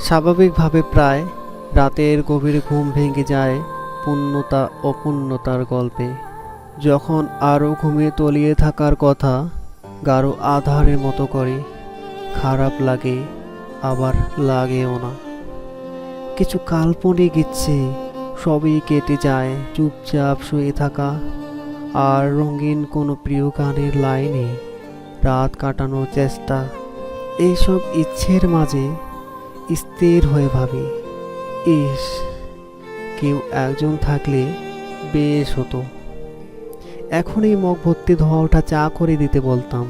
স্বাভাবিকভাবে প্রায় রাতের গভীর ঘুম ভেঙে যায় পূর্ণতা অপূর্ণতার গল্পে। যখন আরও ঘুমিয়ে তলিয়ে থাকার কথা গাঢ় আধারের মতো করে, খারাপ লাগে, আবার লাগেও না। কিছু কাল্পনিক ইচ্ছে সবই কেটে যায়, চুপচাপ শুয়ে থাকা। আর রঙিন কোনো প্রিয় গানের লাইনে রাত কাটানোর চেষ্টা। এইসব ইচ্ছের মাঝে স্থির হয়ে ভাবি, ইস, কেউ একজন থাকলে বেশ হতো। এখন এই মগ ভর্তি ধোয়াটা চা করে দিতে বলতাম।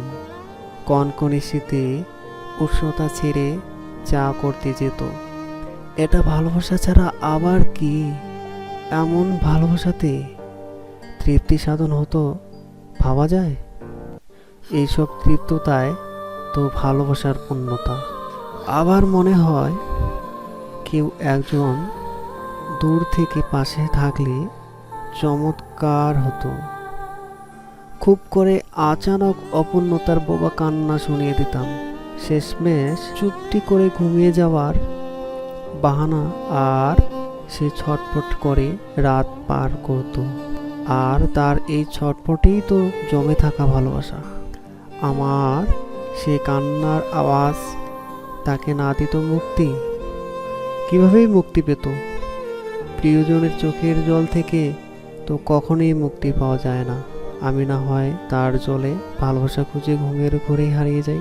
কনকনে শীতে উষ্ণতা ছেড়ে চা করতে যেত। এটা ভালোবাসা ছাড়া আবার কি? এমন ভালোবাসাতে তৃপ্তি সাধন হতো, ভাবা যায়? এইসব তৃপ্ততায় তো ভালোবাসার পূর্ণতা। আবার মনে হয় কেউ একজন দূর থেকে পাশে থাকলে চমৎকার হতো। খুব করে আচানক অপূর্ণতার বোবা কান্না শুনিয়ে দিতাম। শেষমেশ চুপটি করে ঘুমিয়ে যাওয়ার বাহানা আর সে ছটফট করে রাত পার করত। আর তার এই ছটফটেই তো জমে থাকা ভালোবাসা। আমার সে কান্নার আওয়াজ তাকে না দিত মুক্তি? কিভাবেই মুক্তি পেত? প্রিয়জনের চোখের জল থেকে তো কখনোই মুক্তি পাওয়া যায় না। আমি না হয় তার জলে ভালোবাসা খুঁজে ঘুমের ঘরেই হারিয়ে যাই।